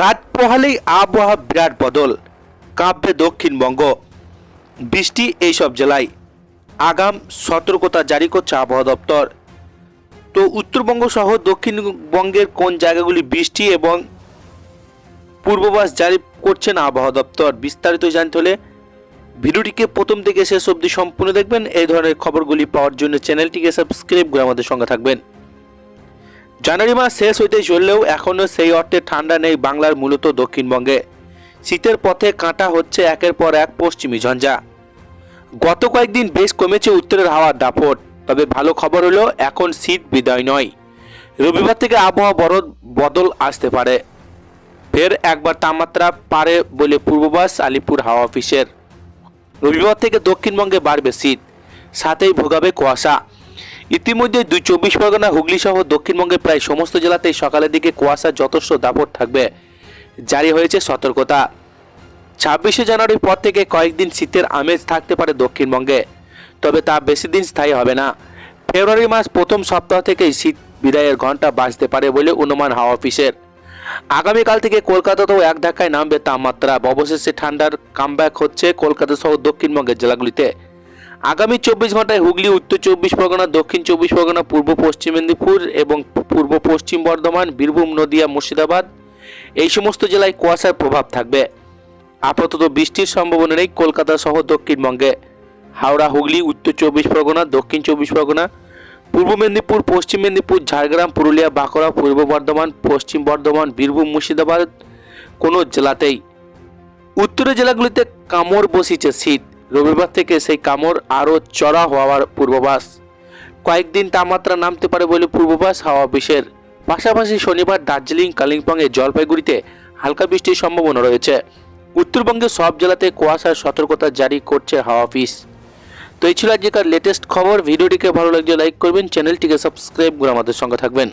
রাত পোহালেই আবহাওয়া বিরাট বদল। কাঁপবে দক্ষিণবঙ্গ। বৃষ্টি এইসব জেলায়। আগাম সতর্কতা জারি করছে আবহাওয়া দপ্তর। তো উত্তরবঙ্গ সহ দক্ষিণবঙ্গের কোন জায়গাগুলি বৃষ্টি এবং পূর্ববাস জারি করছেন আবহাওয়া দপ্তর, বিস্তারিত জানতে হলে ভিডিওটিকে প্রথম থেকে শেষ অবধি সম্পূর্ণ দেখবেন। এই ধরনের খবরগুলি পাওয়ার জন্য চ্যানেলটিকে সাবস্ক্রাইব করে আমাদের সঙ্গে থাকবেন। জানুয়ারি মাস শেষ হইতে চললেও এখনও সেই অর্থে ঠান্ডা নেই বাংলার মূলত দক্ষিণবঙ্গে। শীতের পথে কাঁটা হচ্ছে একের পর এক পশ্চিমী ঝঞ্ঝা। গত কয়েকদিন বেশ কমেছে উত্তরের হাওয়ার দাপট, তবে ভালো খবর হলো এখন শীত বিদায় নয়। রবিবার থেকে আবহাওয়া বড় বদল আসতে পারে। ফের একবার তাপমাত্রা পারে বলে পূর্বাভাস আলিপুর হাওয়া অফিসের। রবিবার থেকে দক্ষিণবঙ্গে বাড়বে শীত, সাথেই ভোগাবে কুয়াশা। ইতিমধ্যে দুই চব্বিশ পরগনা, হুগলি সহ দক্ষিণবঙ্গের প্রায় সমস্ত জেলাতেই সকালের দিকে কুয়াশা যথেষ্ট দাপট থাকবে। জারি হয়েছে সতর্কতা। ছাব্বিশে জানুয়ারির পর থেকে কয়েকদিন শীতের আমেজ থাকতে পারে দক্ষিণবঙ্গে, তবে তা বেশি দিন স্থায়ী হবে না। ফেব্রুয়ারি মাস প্রথম সপ্তাহ থেকেই শীত বিদায়ের ঘণ্টা বাজতে পারে বলে অনুমান হাওয়া অফিসের। আগামীকাল থেকে কলকাতাতেও এক ধাক্কায় নামবে তাপমাত্রা। অবশেষে ঠান্ডার কামব্যাক হচ্ছে কলকাতা সহ দক্ষিণবঙ্গের জেলাগুলিতে। আগামী চব্বিশ ঘন্টায় হুগলি, উত্তর চব্বিশ পরগনা, দক্ষিণ চব্বিশ পরগনা, পূর্ব পশ্চিম মেদিনীপুর এবং পূর্ব পশ্চিম বর্ধমান, বীরভূম, নদিয়া, মুর্শিদাবাদ, এই সমস্ত জেলায় কুয়াশার প্রভাব থাকবে। আপাতত বৃষ্টির সম্ভাবনা নেই কলকাতা সহ দক্ষিণবঙ্গে। হাওড়া, হুগলি, উত্তর চব্বিশ পরগনা, দক্ষিণ চব্বিশ পরগনা, পূর্ব মেদিনীপুর, পশ্চিম মেদিনীপুর, ঝাড়গ্রাম, পুরুলিয়া, বাঁকুড়া, পূর্ব বর্ধমান, পশ্চিম বর্ধমান, বীরভূম, মুর্শিদাবাদ কোনো জেলাতেই। উত্তরের জেলাগুলিতে কামড় বসিছে শীত। রবিবার থেকে সেই কামড় আরও চড়া হওয়ার পূর্বাভাস। কয়েকদিন তাপমাত্রা নামতে পারে বলে পূর্বাভাস হাওয়া অফিসের। পাশাপাশি শনিবার দার্জিলিং কালিম্পংয়ে জলপাইগুড়িতে হালকা বৃষ্টির সম্ভাবনা রয়েছে। উত্তরবঙ্গের সব জেলাতে কুয়াশার সতর্কতা জারি করছে হাওয়া অফিস। তো এই ছিল আজকের লেটেস্ট খবর। ভিডিওটিকে ভালো লাগলে লাইক করবেন, চ্যানেলটিকে সাবস্ক্রাইব করে আমাদের সঙ্গে থাকবেন।